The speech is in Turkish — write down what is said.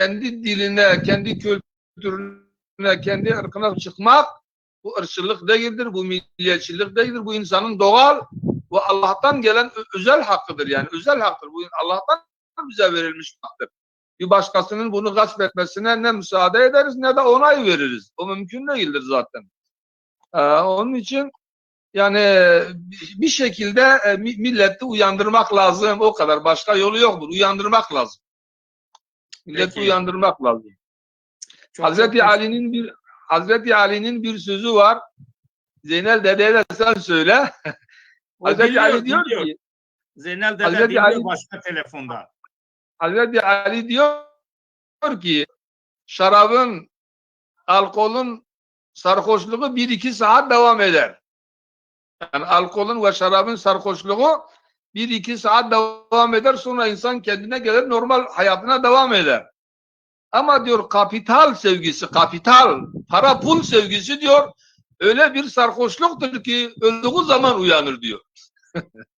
kendi diline, kendi kültürüne, kendi ırkına çıkmak bu ırkçılık değildir, bu milliyetçilik değildir. Bu insanın doğal ve Allah'tan gelen özel hakkıdır yani. Özel haktır. Bu Allah'tan bize verilmiş haktır. Bir başkasının bunu gasp etmesine ne müsaade ederiz ne de onay veririz. O mümkün değildir zaten. Ee, onun için yani bir şekilde e, mi- milleti uyandırmak lazım. O kadar. Başka yolu yoktur. Uyandırmak lazım. Milleti Peki. uyandırmak lazım. Çok Hazreti çok Ali'nin bir Hazreti Ali'nin bir sözü var. Zeynel dedeye de sen söyle. Hazreti biliyor, Ali diyor biliyor. ki Zeynel dede Hazreti dinliyor Ali- başka telefonda. Hazreti Ali diyor ki şarabın, alkolün sarhoşluğu bir iki saat devam eder. Yani alkolün ve şarabın sarhoşluğu bir iki saat devam eder sonra insan kendine gelir normal hayatına devam eder. Ama diyor kapital sevgisi, kapital, para pul sevgisi diyor öyle bir sarhoşluktur ki öldüğü zaman uyanır diyor.